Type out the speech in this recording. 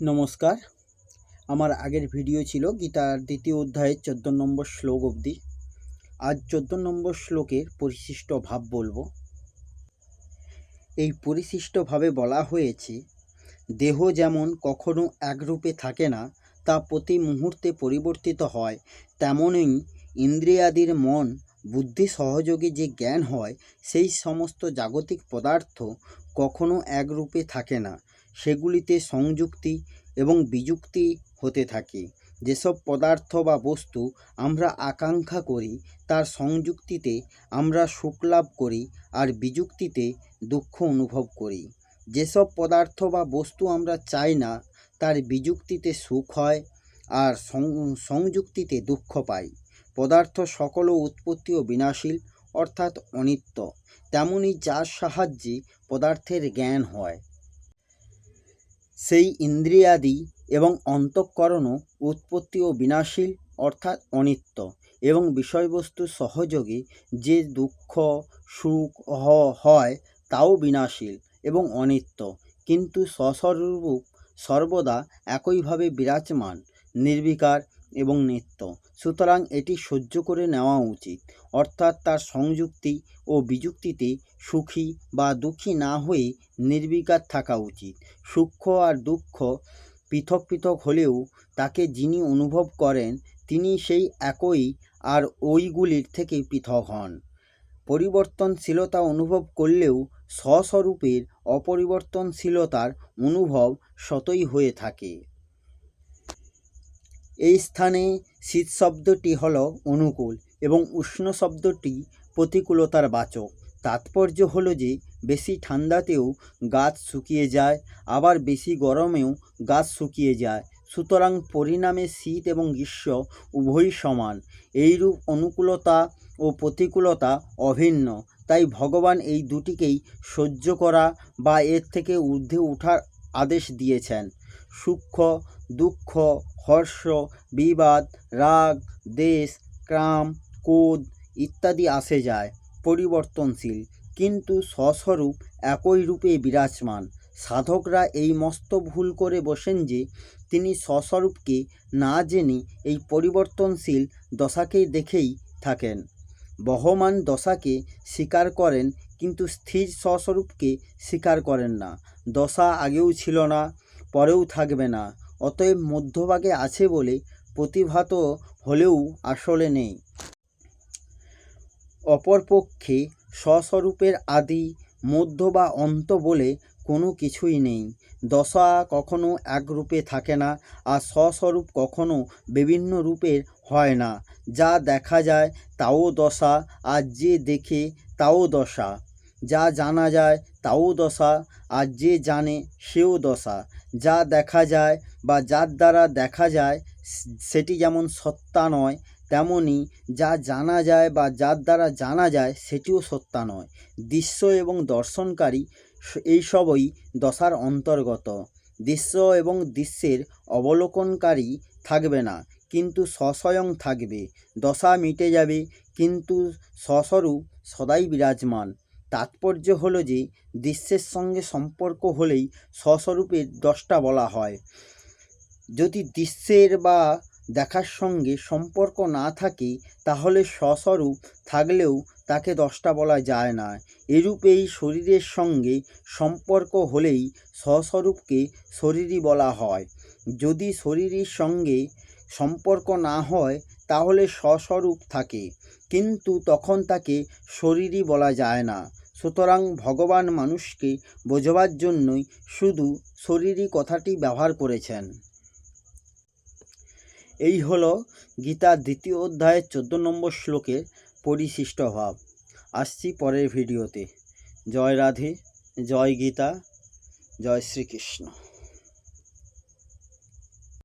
নমস্কার। আমার আগের ভিডিও ছিল গীতার দ্বিতীয় অধ্যায়ের চোদ্দ নম্বর শ্লোক অবধি। আজ চোদ্দ নম্বর শ্লোকের পরিশিষ্ট ভাব বলব। এই পরিশিষ্টভাবে বলা হয়েছে, দেহ যেমন কখনো একরূপে থাকে না, তা প্রতি মুহূর্তে পরিবর্তিত হয়, তেমনই ইন্দ্রিয়াদির মন, বুদ্ধি সহযোগে যে জ্ঞান হয়, সেই সমস্ত জাগতিক পদার্থ কখনো একরূপে থাকে না। সেগুলিতে সংযুক্তি এবং বিযুক্তি হতে থাকে। যেসব পদার্থ বা বস্তু আমরা আকাঙ্ক্ষা করি, তার সংযুক্তিতে আমরা সুখ লাভ করি আর বিযুক্তিতে দুঃখ অনুভব করি। যেসব পদার্থ বা বস্তু আমরা চাই না, তার বিযুক্তিতে সুখ হয় আর সংযুক্তিতে দুঃখ পাই। পদার্থ সকল উৎপত্তি ও বিনাশীল, অর্থাৎ অনিত্য। তেমনি যার সাহায্যে পদার্থের জ্ঞান হয়। সেই ইন্দ্রিয়াদি এবং অন্তঃকরণও উৎপত্তি ও বিনাশীল, অর্থাৎ অনিত্য এবং বিষয়বস্তু সহযোগে যে দুঃখ, সুখ হয় তাও বিনাশীল এবং অনিত্য। কিন্তু স্বস্বরূপ সর্বদা একইভাবে বিরাজমান, নির্বিকার এবং নিত্য। সুতরাং এটি সহ্য করে নেওয়া উচিত। অর্থাৎ তার সংযুক্তি ও বিযুক্তিতে সুখী বা দুঃখী না হয়ে নির্বিকার থাকা উচিত। সুখ আর দুঃখ পৃথক পৃথক হলেও তাকে যিনি অনুভব করেন, তিনি সেই একই আর ওইগুলির থেকে পৃথক হন। পরিবর্তনশীলতা অনুভব করলেও স্বস্বরূপের অপরিবর্তনশীলতার অনুভব সতই হয়ে থাকে। এই স্থানে শীত শব্দটি হল অনুকূল এবং উষ্ণ শব্দটি প্রতিকূলতার বাচক। তাৎপর্য হলো যে, বেশি ঠান্ডাতেও গাছ শুকিয়ে যায়, আবার বেশি গরমেও গাছ শুকিয়ে যায়। সুতরাং পরিণামে শীত এবং গ্রীষ্ম উভয়ই সমান। এইরূপ অনুকূলতা ও প্রতিকূলতা অভিন্ন। তাই ভগবান এই দুটিকেই সহ্য করা বা এর থেকে ঊর্ধ্বে ওঠার আদেশ দিয়েছেন। সূক্ষ্ম দুঃখ হর্ষ, বিবাদ, রাগ, দেশ, ক্রাম, ক্রোধ ইত্যাদি আসে যায়, পরিবর্তনশীল। কিন্তু স্বস্বরূপ একই রূপে বিরাজমান। সাধকরা এই মস্ত ভুল করে বসেন যে, তিনি স্বস্বরূপকে না জেনে এই পরিবর্তনশীল দশাকেই দেখেই থাকেন। বহমান দশাকে স্বীকার করেন, কিন্তু স্থির স্বস্বরূপকে স্বীকার করেন না। দশা আগেও ছিল না, পরেও থাকবে না। অতএব মধ্যভাগে আছে বলে প্রতিভাত হলেও আসলে নেই। অপরপক্ষে স্বস্বরূপের আদি, মধ্য বা অন্ত বলে কোনো কিছুই নেই। দশা কখনো এক রূপে থাকে না, আর স্বস্বরূপ কখনো বিভিন্ন রূপের হয় না। যা দেখা যায় তাও দশা, আর যে দেখে তাও দশা। যা জানা যায় তাও দশা, আর যে জানে সেও দশা। যা দেখা যায় বা যার দ্বারা দেখা যায়, সেটি যেমন সত্তা নয়, তেমনি যা জানা যায় বা যার দ্বারা জানা যায়, সেটিও সত্তা নয়। দৃশ্য এবং দর্শনকারী এইসবই দশার অন্তর্গত। দৃশ্য এবং দৃশ্যের অবলোকনকারী থাকবে না, কিন্তু স্বস্বয়ং থাকবে। দশা মিটে যাবে, কিন্তু স্বস্বরূপ সদাই বিরাজমান। তাৎপর্য হলো যে, দৃশ্যের সঙ্গে সম্পর্ক হলেই স্বস্বরূপের দশটা বলা হয়। যদি দৃশ্যের বা দেখার সঙ্গে সম্পর্ক না থাকে, তাহলে স্বস্বরূপ থাকলেও তাকে দশটা বলা যায় না। এরূপেই শরীরের সঙ্গে সম্পর্ক হলেই স্বস্বরূপকে শরীরই বলা হয়। যদি শরীরের সঙ্গে সম্পর্ক না হয়, তাহলে স্বস্বরূপ থাকে, কিন্তু তখন তাকে শরীরই বলা যায় না। সুতরাং ভগবান মানুষকে বোঝবার জন্যই শুধু শরীরই কথাটি ব্যবহার করেছেন। এই হল গীতা দ্বিতীয় অধ্যায়ের চোদ্দ নম্বর শ্লোকের পরিশিষ্ট ভাব। আসছি পরের ভিডিওতে। জয় রাধে, জয় গীতা, জয় শ্রীকৃষ্ণ।